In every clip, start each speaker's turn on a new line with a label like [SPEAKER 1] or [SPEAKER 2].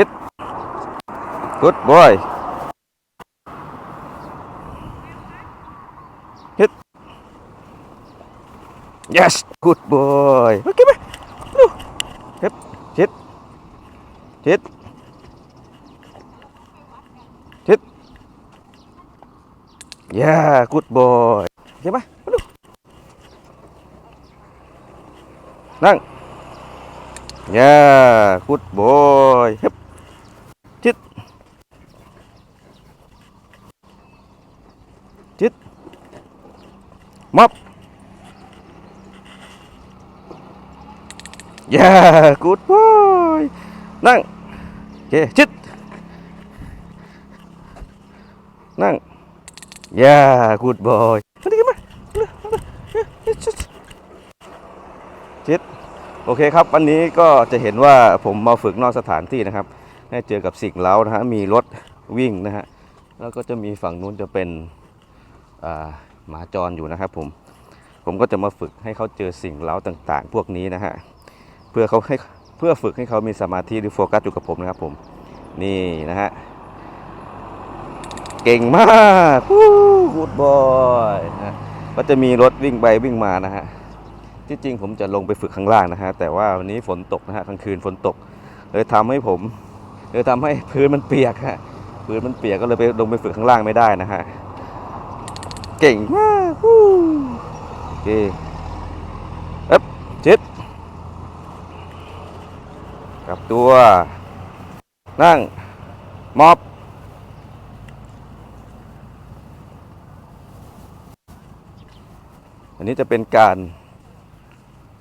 [SPEAKER 1] hit good boy hit yes good boy okay ba no hit hit hit hit yeah good boy โอเคปะมาดูนั่ง yeah good boy ฮึบ จิตจิตมับ yeah good boy นั่งเคจิตนั่ง yeah good boy มาดิกันมาจิตโอเคครับ วันนี้ก็จะเห็นว่าผมมาฝึกนอกสถานที่นะครับ ให้เจอกับสิ่งเล้านะฮะมีรถวิ่งนะฮะแล้วก็จะมีฝั่งนู้นจะเป็นหมาจรอยู่นะครับผมผมก็จะมาฝึกให้เขาเจอสิ่งเล้าต่างๆ พวกนี้นะฮะเพื่อเขาให้เพื่อฝึกให้เขามีสมาธิหรือโฟกัสอยู่กับผมนะครับผมนี่นะฮะเก่งมากกูดบอยนะก็จะมีรถวิ่งไปวิ่งมานะฮะที่จริงผมจะลงไปฝึกข้างล่างนะฮะแต่ว่าวันนี้ฝนตกนะฮะกลางคืนฝนตกเลยทำให้ผม เลยทำให้พื้นมันเปียกฮะพื้นมันเปียกก็เลยไปลงไปฝึกข้างล่างไม่ได้นะฮะเก่งมากโอเคเอ๊บจิตกลับตัว นั่งมอบอันนี้จะเป็นการ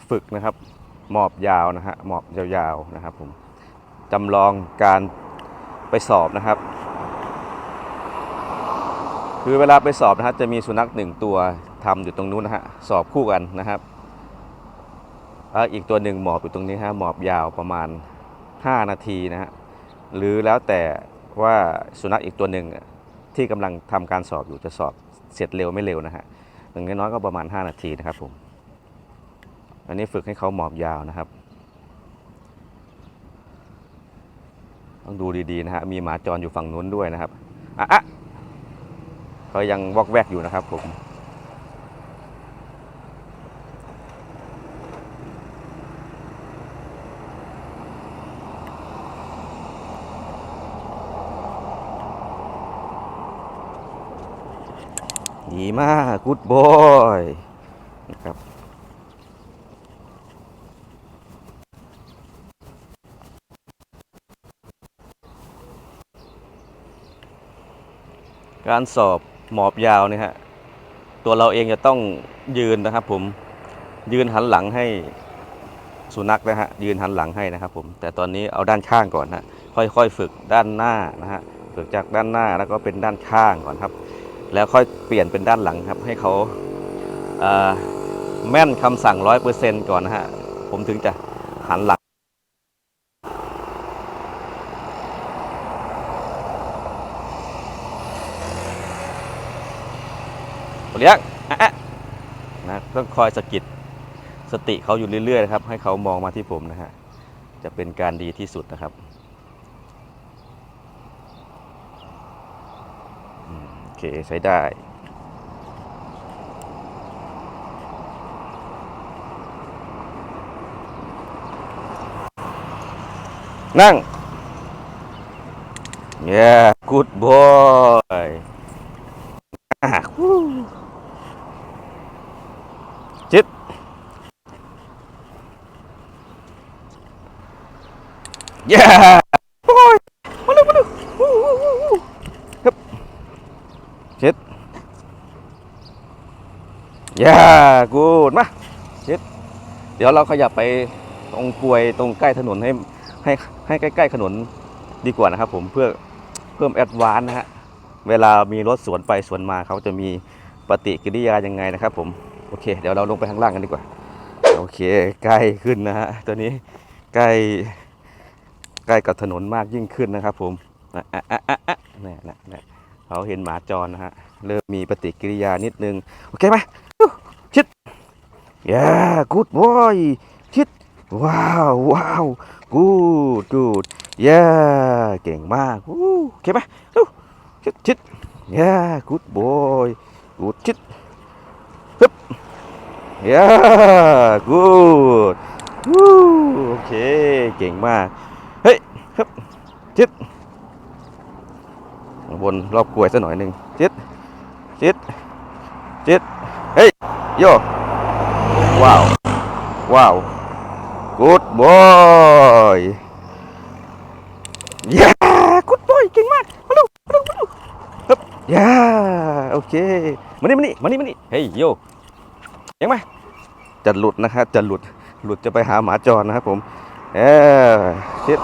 [SPEAKER 1] ฝึกนะครับ หมอบยาวนะฮะหมอบยาวๆนะครับผม จำลองการไปสอบนะครับ คือเวลาไปสอบนะฮะจะมีสุนัขหนึ่งตัวทำอยู่ตรงนู้นนะฮะสอบคู่กันนะครับแล้วอีกตัวหนึ่งหมอบอยู่ตรงนี้ฮะหมอบยาวประมาณ 5 นาทีนะฮะหรือแล้วแต่ว่าสุนัขอีกตัวหนึ่งที่กำลังทำการสอบอยู่จะสอบเสร็จเร็วไม่เร็วนะฮะอย่างน้อยๆก็ประมาณ 5 นาทีนะครับผม อันนี้ฝึกให้เขาหมอบยาวนะครับ ต้องดูดีๆนะฮะมีหมาจรอยู่ฝั่งนู้นด้วยนะครับอะอะเขายังวอกแวกอยู่นะครับผมดีมากกูดบอยนะครับ การสอบหมอบยาวเนี่ยฮะตัวเราเองจะต้องยืนนะครับ ผมยืนหันหลังให้สุนัขนะฮะยืนหันหลังให้นะครับ ผม แต่ตอนนี้เอาด้านข้างก่อนฮะค่อยๆ ฝึกด้านหน้านะฮะฝึกจากด้านหน้าแล้วก็เป็นด้านข้างก่อนครับ แล้วค่อยเปลี่ยนเป็นด้านหลังครับ ให้เขาเอ่อแม่นคำสั่งร้อยเปอร์เซ็นต์ก่อนนะฮะผมถึงจะหันหลัง เลี้ยงอะนะต้องคอยสะกิดสติเขาอยู่เรื่อยๆนะครับ ให้เขามองมาที่ผมนะฮะ จะเป็นการดีที่สุดนะครับโอเคใช้ได้นั่ง yeah good boy อะวู้จิต yeah boy มาเร็วมาเร็ววู้วู้วู้วู้ฮึบจิต yeah good มาจิตเดี๋ยวเราขยับไปตรงกลวยตรงใกล้ถนนให้ให้ให้ใกล้ๆถนนดีกว่านะครับ ผมเพื่อเพิ่มแอดวานนะฮะเวลามีรถสวนไปสวนมาเขาจะมีปฏิกิริยายังไงนะครับ ผมโอเค เดี๋ยวเราลงไปข้างล่างกันดีกว่า โอเค ใกล้ขึ้นนะฮะตัวนี้ใกล้ ใกล้กับถนนมากยิ่งขึ้นนะครับ ผมอะอะอะอะอะนี่นะนี่เขาเห็นหมาจรนะฮะเริ่มมีปฏิกิริยานิดนึงโอเคไหมชิด yeah good boy ชิดว้าวว้าว good good เย้เก่งมากโอเคไหมชิดชิดเย้ good boy good ชิดฮึบเย้ good วู้โอเคเก่งมาก ชิดวนรอบกลวยสักหน่อยหนึ่งชิดชิดชิดเฮ้ยโยว้าวว้าว good boy ย้า good boy เก่งมากมาดูมาดูมาดูฮึบย้าโอเคมานี่มานี่มานี่มานี่เฮ้ยโยเห็นไหมจะหลุดนะครับจะหลุดหลุดจะไปหาหมาจรนะครับผมเออชิด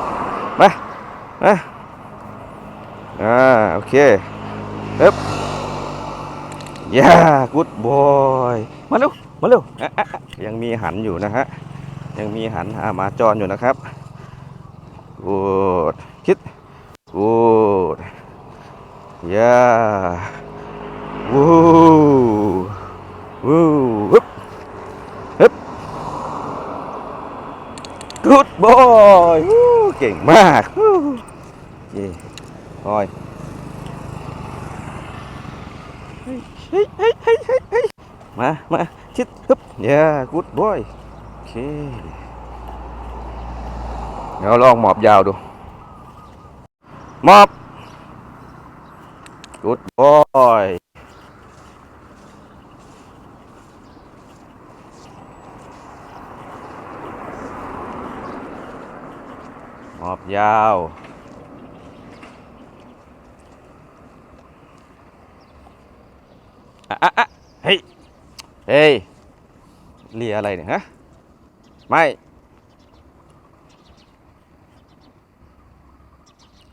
[SPEAKER 1] มา มาอ่าโอเคฮึบย้า good boy มาเร็วมาเร็วอะอะอะยังมีหันอยู่นะฮะยังมีหันหามาจรอยู่นะครับกูดคิดกูดย่าวู้วู้ฮึบ กูดบอยเก่งมากฮู้เย่บอยเฮ้ยเฮ้ยเฮ้ยเฮ้ยเฮ้ยเฮ้ยมามาชิดฮึบย่ากูดบอยโอเคเดี๋ยวลองหมอบยาวดู หมอบ good boy หมอบ ยาว อะอะเฮ้ย เฮ้ยเลียอะไรเนี่ยฮะ ไม่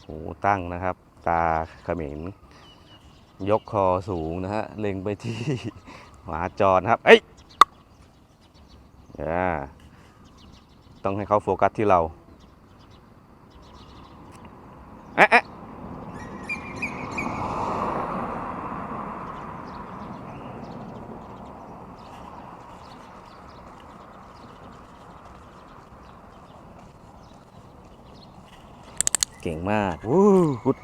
[SPEAKER 1] หูตั้งนะครับ ตาเขมิงยกคอสูงนะฮะ เล็งไปที่หมาจรครับ เอ้ยอ่าต้องให้เขาโฟกัสที่เรา เอ๊ะเอ๊ะเก่งมากวู้กูด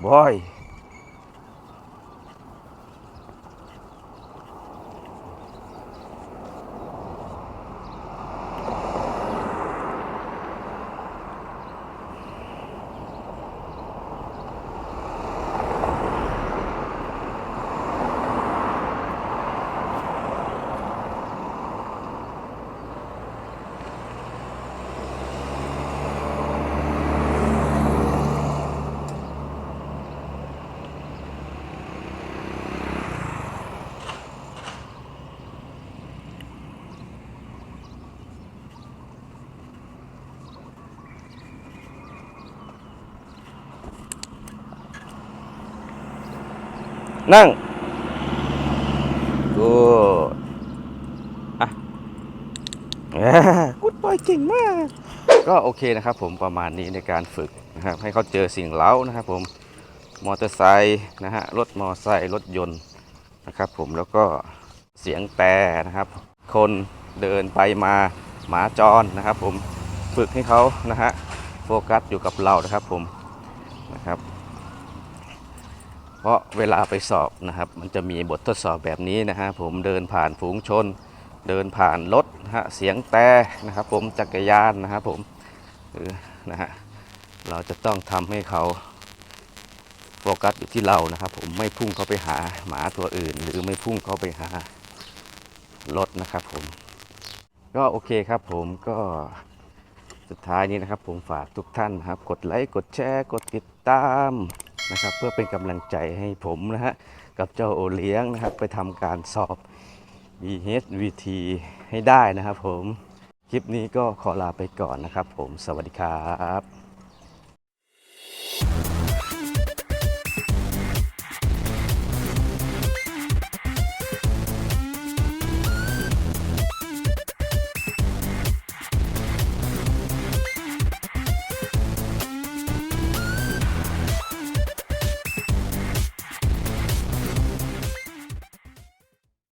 [SPEAKER 1] นั่งกูอะกูดบอยเก่งมาก ก็โอเคนะครับผมประมาณนี้ในการฝึกนะครับให้เขาเจอสิ่งเล้านะครับผมมอเตอร์ไซค์นะฮะรถมอเตอร์ไซค์รถยนต์นะครับผมแล้วก็เสียงแต่นะครับ คนเดินไปมาหมาจรนะครับ ผมฝึกให้เขานะฮะโฟกัสอยู่กับเรานะครับผมนะครับเพ ราะเวลาไปสอบนะครับ มันจะมีบททดสอบแบบนี้นะฮะผมเดินผ่านฝูงชน เดินผ่านรถนะฮะเสียงแต่นะครับ ผมจักรยานนะครับผมเออนะฮะเราจะต้องทำให้เขาโฟกัสอยู่ที่เรานะครับ ผมไม่พุ่งเข้าไปหาหมาตัวอื่น หรือไม่พุ่งเข้าไปหารถนะครับผม ก็โอเคครับผมก็สุดท้ายนี้นะครับ ผมฝากทุกท่านนะครับ กดไลค์กดแชร์ กดติดตาม นะครับ เพื่อเป็นกำลังใจให้ผมนะฮะกับเจ้าโอเลี้ยงนะครับ ไปทำการสอบ BHVT ให้ได้นะครับผม คลิปนี้ก็ขอลาไปก่อนนะครับผมสวัสดีครับ